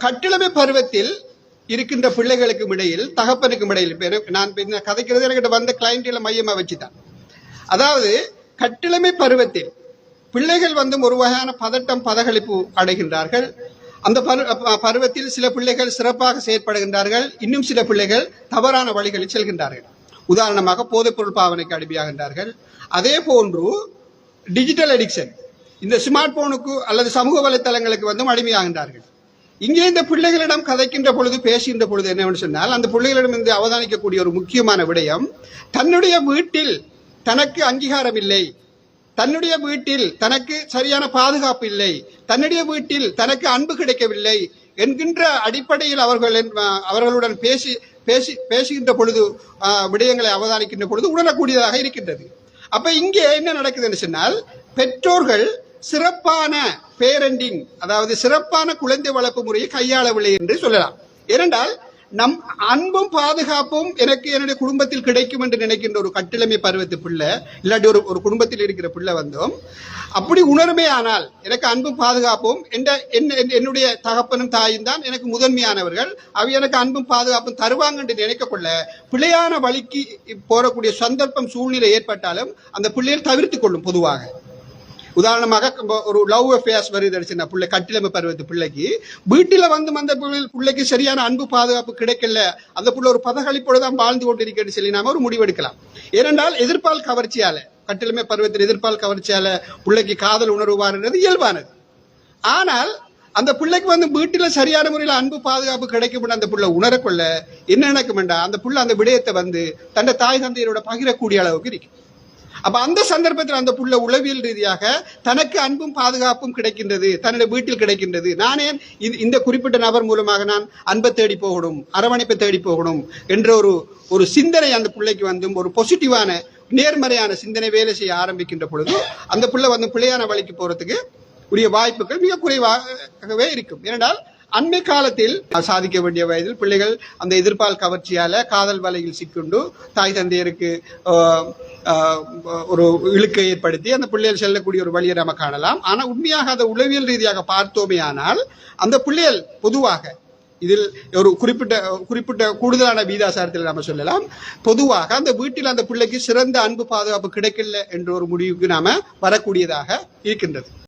கட்டிளமை பருவத்தில் இருக்கின்ற பிள்ளைகளுக்கும் இடையில் தகப்பனுக்கும் இடையில் நான் கதைக்கிறது என்கிட்ட வந்த கிளைண்ட்டில் மையமாக வச்சுதான். அதாவது கட்டிளமை பருவத்தில் பிள்ளைகள் வந்து ஒரு வகையான பதட்டம் பதகளிப்பு அடைகின்றார்கள். அந்த பரு- பருவத்தில் சில பிள்ளைகள் சிறப்பாக செயற்படுகின்றார்கள். இன்னும் சில பிள்ளைகள் தவறான வழிகளில் செல்கின்றார்கள். உதாரணமாக போதைப்பொருள் பாவனைக்கு அடிமையாகின்றார்கள். அதே போன்று டிஜிட்டல் அடிக்ஷன் இந்த ஸ்மார்ட் போனுக்கு அல்லது சமூக வலைத்தளங்களுக்கு வந்து அடிமையாகின்றார்கள். இங்கே இந்த பிள்ளைகளிடம் கதைக்கின்ற பொழுது பேசுகின்ற பொழுது என்னவென்று சொன்னால் அந்த பிள்ளைகளிடம் இருந்து அவதானிக்கக்கூடிய ஒரு முக்கியமான விடயம் தன்னுடைய வீட்டில் தனக்கு அங்கீகாரம் இல்லை தன்னுடைய வீட்டில் தனக்கு சரியான பாதுகாப்பு இல்லை தன்னுடைய வீட்டில் தனக்கு அன்பு கிடைக்கவில்லை என்கின்ற அடிப்படையில் அவர்கள் என்- அவர்களுடன் பேசி பேசி பேசுகின்ற பொழுது விடயங்களை அவதானிக்கின்ற பொழுது உணரக்கூடியதாக இருக்கின்றது. அப்ப இங்கே என்ன நடக்குதுன்னு சொன்னால் பெற்றோர்கள் சிறப்பான பேரண்டிங் அதாவது சிறப்பான குழந்தை வளர்ப்பு முறையை கையாளவில்லை என்று சொல்லலாம். ஏனென்றால் நம் அன்பும் பாதுகாப்பும் எனக்கு என்னுடைய குடும்பத்தில் கிடைக்கும் என்று நினைக்கின்ற ஒரு கட்டிலமை பருவத்து பிள்ளை இல்லாட்டி ஒரு ஒரு குடும்பத்தில் இருக்கிற பிள்ளை வந்தோம். அப்படி உணர்மே ஆனால் எனக்கு அன்பும் பாதுகாப்பும் என்ற என்ன- என்னுடைய தகப்பனும் தாயும் தான் எனக்கு முதன்மையானவர்கள். அவை எனக்கு அன்பும் பாதுகாப்பும் தருவாங்க என்று நினைக்கக்கொள்ள பிள்ளையான வழிக்கு போறக்கூடிய சந்தர்ப்பம் சூழ்நிலை ஏற்பட்டாலும் அந்த பிள்ளையை தவிர்த்து கொள்ளும் பொதுவாக. உதாரணமாக ஒரு லவ் அஃபேர்ஸ் வருது சின்ன பிள்ளை கட்டிலமை பருவத்து பிள்ளைக்கு. வீட்டில் வந்து வந்த பிள்ளைக்கு சரியான அன்பு பாதுகாப்பு கிடைக்கல. அந்த பிள்ளை ஒரு பதகளிப்போடு தான் வாழ்ந்து கொண்டிருக்கிறது சொல்லி நாம ஒரு முடிவெடுக்கலாம். ஏனென்றால் எதிர்பால் கவர்ச்சியால கட்டிலமை பருவத்தில் எதிர்பால் கவர்ச்சியால பிள்ளைக்கு காதல் உணர்வு வாருன்றது இயல்பானது. ஆனால் அந்த பிள்ளைக்கு வந்து வீட்டில் சரியான முறையில் அன்பு பாதுகாப்பு கிடைக்கும் அந்த பிள்ளை உணரக்கொள்ள என்ன நடக்கும் அந்த பிள்ளை அந்த விடயத்தை வந்து தன்னை தாய் தந்தையரோட பகிரக்கூடிய அளவுக்கு இருக்கும் அப்ப அந்த சந்தர்ப்பத்தில் அந்த புள்ள உளவியல் ரீதியாக தனக்கு அன்பும் பாதுகாப்பும் கிடைக்கின்றது தன்னுடைய வீட்டில் கிடைக்கின்றது. நானே இது இந்த குறிப்பிட்ட நபர் மூலமாக நான் அன்பை தேடி போகணும் அரவணைப்பை தேடி போகணும் என்ற ஒரு ஒரு சிந்தனை அந்த பிள்ளைக்கு வந்தும் ஒரு பாசிட்டிவான நேர்மறையான சிந்தனை வேலை செய்ய ஆரம்பிக்கின்ற பொழுது அந்த பிள்ளை வந்து பிள்ளையான வழிக்கு போறதுக்கு உரிய வாய்ப்புகள் மிக குறைவாகவே இருக்கும். ஏனென்றால் அண்மை காலத்தில் சாதிக்க வேண்டிய வயதில் பிள்ளைகள் அந்த எதிர்பால் கவர்ச்சியால காதல் வலையில் சிக்குண்டு தாய் தந்தையருக்கு ஒரு இழுக்கை ஏற்படுத்தி அந்த பிள்ளைகள் செல்லக்கூடிய ஒரு வழியை நம்ம காணலாம். ஆனா உண்மையாக அதை உளவியல் ரீதியாக பார்த்தோமே ஆனால் அந்த பிள்ளைகள் பொதுவாக இதில் ஒரு குறிப்பிட்ட குறிப்பிட்ட கூடுதலான வீதாசாரத்தில் நம்ம சொல்லலாம். பொதுவாக அந்த வீட்டில் அந்த பிள்ளைக்கு சிறந்த அன்பு பாதுகாப்பு கிடைக்கல என்ற ஒரு முடிவுக்கு நாம வரக்கூடியதாக இருக்கின்றது.